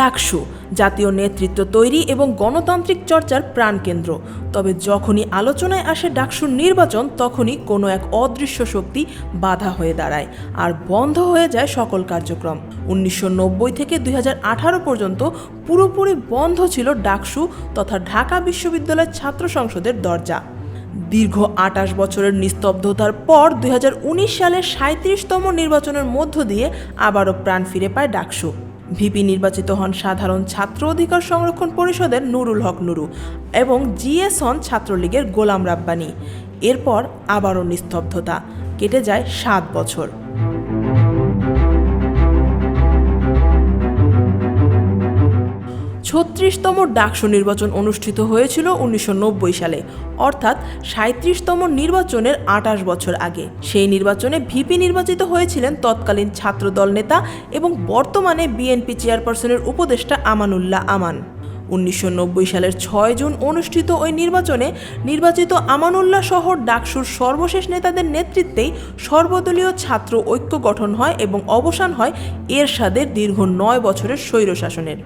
ডাকসু, জাতীয় নেতৃত্ব তৈরি এবং গণতান্ত্রিক চর্চার প্রাণকেন্দ্র। তবে যখনই আলোচনায় আসে ডাকসুর নির্বাচন, তখনই কোনো এক অদৃশ্য শক্তি বাধা হয়ে দাঁড়ায় আর বন্ধ হয়ে যায় সকল কার্যক্রম। উনিশশো নব্বই থেকে দুই হাজার আঠারো পর্যন্ত পুরোপুরি বন্ধ ছিল ডাকসু তথা ঢাকা বিশ্ববিদ্যালয়ের ছাত্র সংসদের দরজা। দীর্ঘ আটাশ বছরের নিস্তব্ধতার পর দুই হাজার উনিশ সালের সাঁত্রিশতম নির্বাচনের মধ্য দিয়ে আবারও প্রাণ ফিরে পায় ডাকসু। ভিপি নির্বাচিত হন সাধারণ ছাত্র অধিকার সংরক্ষণ পরিষদের নুরুল হক নুরু এবং জিএস হন ছাত্রলীগের গোলাম রাব্বানি। এরপর আবারও নিস্তব্ধতা, কেটে যায় সাত বছর। ছত্রিশতম ডাকসু নির্বাচন অনুষ্ঠিত হয়েছিল উনিশশো নব্বই সালে, অর্থাৎ সাঁত্রিশতম নির্বাচনের আঠাশ বছর আগে। সেই নির্বাচনে ভিপি নির্বাচিত হয়েছিলেন তৎকালীন ছাত্রদল নেতা এবং বর্তমানে বিএনপি চেয়ারপারসনের উপদেষ্টা আমানুল্লাহ আমান। উনিশশো নব্বই সালের ছয় জুন অনুষ্ঠিত ওই নির্বাচনে নির্বাচিত আমানুল্লাহ সহ ডাকসুর সর্বশেষ নেতাদের নেতৃত্বেই সর্বদলীয় ছাত্র ঐক্য গঠন হয় এবং অবসান হয় এরশাদের দীর্ঘ নয় বছরের স্বৈরশাসনের।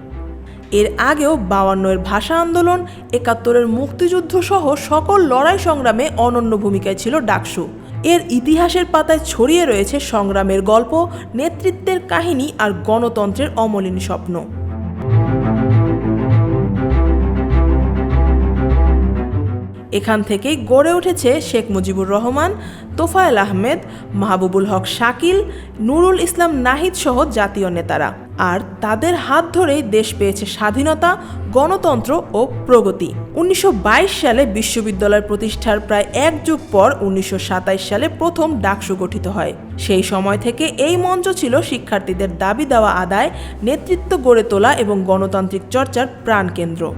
এর আগেও বাউান্নের ভাষা আন্দোলন, একাত্তরের মুক্তিযুদ্ধ সহ সকল লড়াই সংগ্রামে অনন্য ভূমিকায় ছিল ডাকসু। এর ইতিহাসের পাতায় ছড়িয়ে রয়েছে সংগ্রামের গল্প, নেতৃত্বের কাহিনী আর গণতন্ত্রের অমলিন স্বপ্ন। এখান থেকেই গড়ে উঠেছে শেখ মুজিবুর রহমান, তোফায়েল আহমেদ, মাহবুবুল হক শাকিল, নুরুল ইসলাম নাহিদ সহ জাতীয় নেতারা। আর তাদের হাত ধরেই দেশ পেয়েছে স্বাধীনতা, গণতন্ত্র ও প্রগতি। উনিশশো বাইশ সালে বিশ্ববিদ্যালয় প্রতিষ্ঠার প্রায় এক যুগ পর উনিশশো সালে প্রথম ডাকসু গঠিত হয়। সেই সময় থেকে এই মঞ্চ ছিল শিক্ষার্থীদের দাবি দেওয়া আদায়, নেতৃত্ব গড়ে তোলা এবং গণতান্ত্রিক চর্চার প্রাণকেন্দ্র।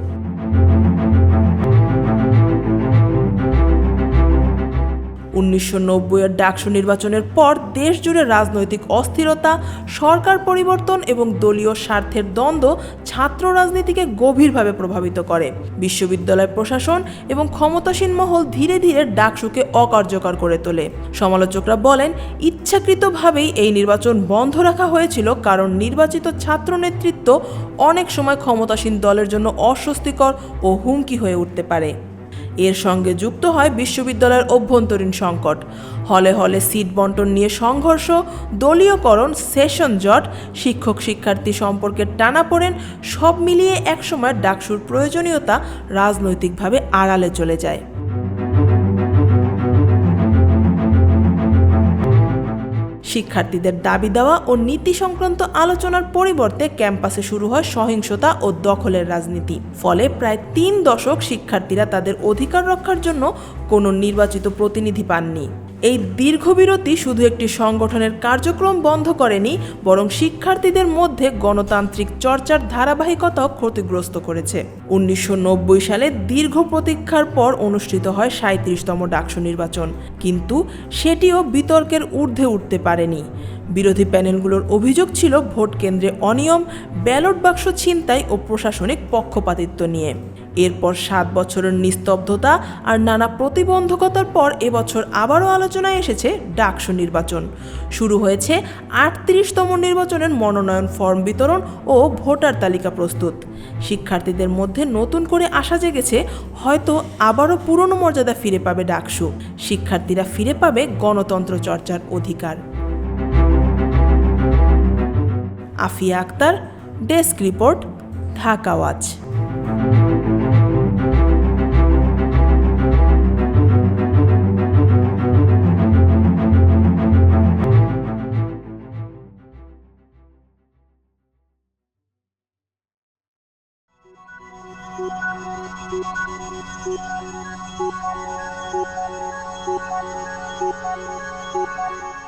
উনিশশো নব্বইয়ের ডাকসু নির্বাচনের পর দেশ জুড়ে রাজনৈতিক অস্থিরতা, সরকার পরিবর্তন এবং দলীয় স্বার্থের দ্বন্দ্ব ছাত্র রাজনীতিকে গভীরভাবে প্রভাবিত করে। বিশ্ববিদ্যালয় প্রশাসন এবং ক্ষমতাসীন মহল ধীরে ধীরে ডাকসুকে অকার্যকর করে তোলে। সমালোচকরা বলেন, ইচ্ছাকৃতভাবেই এই নির্বাচন বন্ধ রাখা হয়েছিল কারণ নির্বাচিত ছাত্র নেতৃত্ব অনেক সময় ক্ষমতাসীন দলের জন্য অস্বস্তিকর ও হুমকি হয়ে উঠতে পারে। এর সঙ্গে যুক্ত হয় বিশ্ববিদ্যালয়ের অভ্যন্তরীণ সংকট। হলে হলে সিট বন্টন নিয়ে সংঘর্ষ, দলীয়করণ, সেশন জট, শিক্ষক শিক্ষার্থী সম্পর্কের টানাপোড়েন সব মিলিয়ে একসময় ডাকসুর প্রয়োজনীয়তা রাজনৈতিকভাবে আড়ালে চলে যায়। শিক্ষার্থীদের দাবি দেওয়া ও নীতি সংক্রান্ত আলোচনার পরিবর্তে ক্যাম্পাসে শুরু হয় সহিংসতা ও দখলের রাজনীতি। ফলে প্রায় তিন দশক শিক্ষার্থীরা তাদের অধিকার রক্ষার জন্য কোনো নির্বাচিত প্রতিনিধি পাননি। এই দীর্ঘ বিরতি শুধু একটি সংগঠনের কার্যক্রম বন্ধ করেনি, বরং শিক্ষার্থীদের মধ্যে গণতান্ত্রিক চর্চার ধারাবাহিকতাও ক্ষতিগ্রস্ত করেছে। উনিশশো নব্বই সালে দীর্ঘ প্রতীক্ষার পর অনুষ্ঠিত হয় সাঁত্রিশতম ডাকসু নির্বাচন, কিন্তু সেটিও বিতর্কের ঊর্ধ্বে উঠতে পারেনি। বিরোধী প্যানেলগুলোর অভিযোগ ছিল ভোট কেন্দ্রে অনিয়ম, ব্যালট বাক্স ছিনতাই ও প্রশাসনিক পক্ষপাতিত্ব নিয়ে। এরপর সাত বছরের নিস্তব্ধতা আর নানা প্রতিবন্ধকতার পর এবছর আবারও আলোচনায় এসেছে ডাকসু নির্বাচন। শুরু হয়েছে আটত্রিশতম নির্বাচনের মনোনয়ন ফর্ম বিতরণ ও ভোটার তালিকা প্রস্তুত। শিক্ষার্থীদের মধ্যে নতুন করে আশা জেগেছে হয়তো আবারও পুরনো মর্যাদা ফিরে পাবে ডাকসু। শিক্ষার্থীরা ফিরে পাবে গণতন্ত্র চর্চার অধিকার। Afia Akter, desk report, Dhaka watch. Thank you.